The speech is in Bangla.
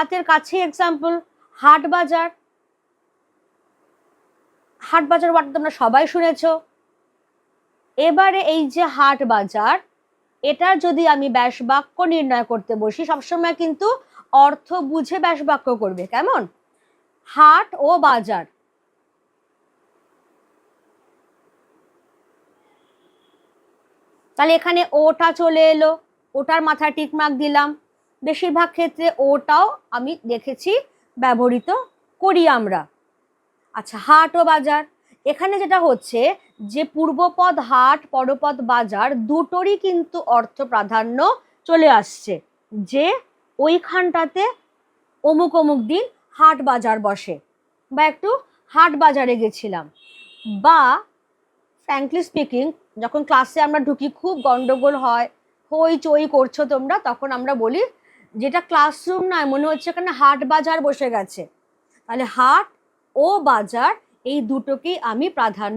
হাতের কাছে এক্সাম্পল হাট বাজার। হাট বাজার ওয়ার্ড তোমরা সবাই শুনেছ। এবারে এই যে হাট বাজার এটার যদি আমি ব্যাস বাক্য নির্ণয় করতে বসি, সবসময় কিন্তু অর্থ বুঝে ব্যাস বাক্য করবে, কেমন? হাট ও বাজার। তাহলে এখানে ওটা চলে এলো, ওটার মাথায় টিকমার্ক দিলাম। বেশিরভাগ ক্ষেত্রে ওটাও আমি দেখেছি ব্যবহৃত করি আমরা। আচ্ছা হাট ও বাজার। এখানে যেটা হচ্ছে যে পূর্বপদ হাট, পরপদ বাজার দুটোরই কিন্তু অর্থ প্রাধান্য চলে আসছে। যে ওইখানটাতে অমুক অমুক দিন হাট বাজার বসে। বা একটু হাট বাজারে গেছিলাম। বা ফ্র্যাঙ্কলি স্পিকিং যখন ক্লাসে আমরা ঢুকি, খুব গন্ডগোল হয়, হই চই করছ তোমরা, তখন আমরা বলি যেটা ক্লাসরুম নয়, মনে হচ্ছে এখানে হাট বাজার বসে গেছে। তাহলে হাট ও বাজার, এই দুটোকেই আমি প্রাধান্য